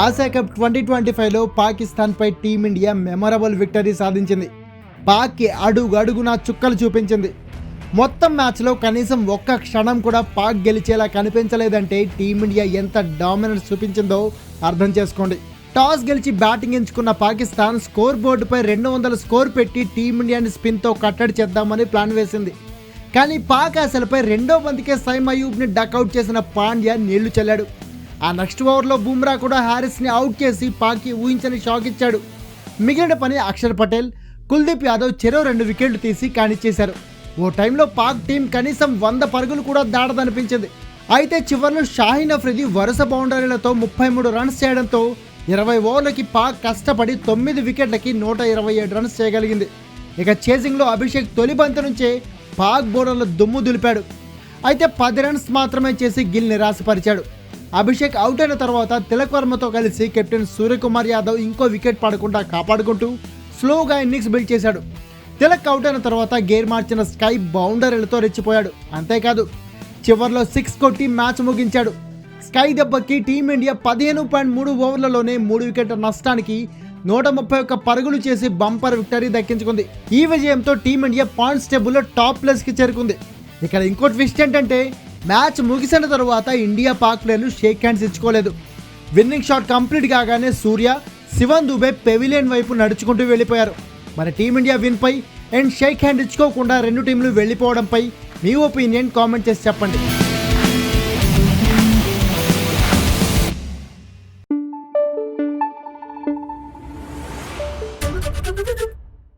Asia cup twenty twenty ఫైవ్లో పాకిస్తాన్పై team India memorable victory సాధించింది. పాక్కి అడుగు అడుగున చుక్కలు చూపించింది. మొత్తం మ్యాచ్లో కనీసం ఒక్క క్షణం కూడా పాక్ గెలిచేలా కనిపించలేదంటే టీమిండియా ఎంత డామినెన్స్ చూపించిందో అర్థం చేసుకోండి. టాస్ గెలిచి బ్యాటింగ్ ఎంచుకున్న పాకిస్తాన్ స్కోర్ బోర్డుపై రెండు వందల స్కోర్ పెట్టి టీమిండియాని స్పిన్తో కట్టడి చేద్దామని ప్లాన్ వేసింది. కానీ పాక్ ఆశలపై రెండో బంతికే సైమ్ అయూబ్ని డక్అవుట్ చేసిన పాండ్యా నీళ్ళు చల్లాడు. ఆ నెక్స్ట్ ఓవర్లో బుమ్రా కూడా హ్యారిస్ని అవుట్ చేసి పాక్కి ఊహించని షాక్ ఇచ్చాడు. మిగిలిన పని అక్షర్ పటేల్ కుల్దీప్ యాదవ్ చెరో రెండు వికెట్లు తీసి కానిచ్చేశారు ఓ టైంలో పాక్ టీం కనీసం వంద పరుగులు కూడా దాడదనిపించింది అయితే చివర్లో షాహీన్ అఫ్రిది వరుస బౌండరీలతో ముప్పై మూడు రన్స్ చేయడంతో ఇరవై ఓవర్లకి పాక్ కష్టపడి తొమ్మిది వికెట్లకి నూట ఇరవై ఏడు రన్స్ చేయగలిగింది. ఇక చేసింగ్లో అభిషేక్ తొలి బంతి నుంచే పాక్ బౌలర్ల దుమ్ము దులిపాడు. అయితే పది రన్స్ మాత్రమే చేసి గిల్ నిరాశపరిచాడు అభిషేక్ అవుట్ అయిన తర్వాత తిలక్ వర్మతో కలిసి కెప్టెన్ సూర్యకుమార్ యాదవ్ ఇంకో వికెట్ పడకుండా కాపాడుకుంటూ స్లోగా ఇన్నింగ్స్ బిల్డ్ చేశాడు. తిలక్ అవుట్ అయిన తర్వాత గేర్ మార్చిన స్కై బౌండరీలతో రెచ్చిపోయాడు. అంతేకాదు చివర్లో సిక్స్ కొట్టి మ్యాచ్ ముగించాడు. స్కై దెబ్బకి టీమిండియా పదిహేను పాయింట్ మూడు ఓవర్లలోనే మూడు వికెట్ల నష్టానికి నూట ముప్పై ఒక్క పరుగులు చేసి బంపర్ విక్టరీ దక్కించుకుంది. ఈ విజయంతో టీమిండియా పాయింట్స్ టేబుల్లో టాప్ ప్లేస్కి చేరుకుంది. ఇక్కడ ఇంకో ట్విస్ట్ ఏంటంటే మ్యాచ్ ముగిసిన తరువాత ఇండియా పాక్ ప్లేయర్లు షేక్ హ్యాండ్స్ ఇచ్చుకోలేదు. విన్నింగ్ షాట్ కంప్లీట్ కాగానే సూర్య శివన్ దుబే పెవిలియన్ వైపు నడుచుకుంటూ వెళ్ళిపోయారు. మరి టీమిండియా విన్పై అండ్ షేక్ హ్యాండ్ ఇచ్చుకోకుండా రెండు టీంలు వెళ్ళిపోవడంపై మీ ఒపీనియన్ కామెంట్ చేసి చెప్పండి.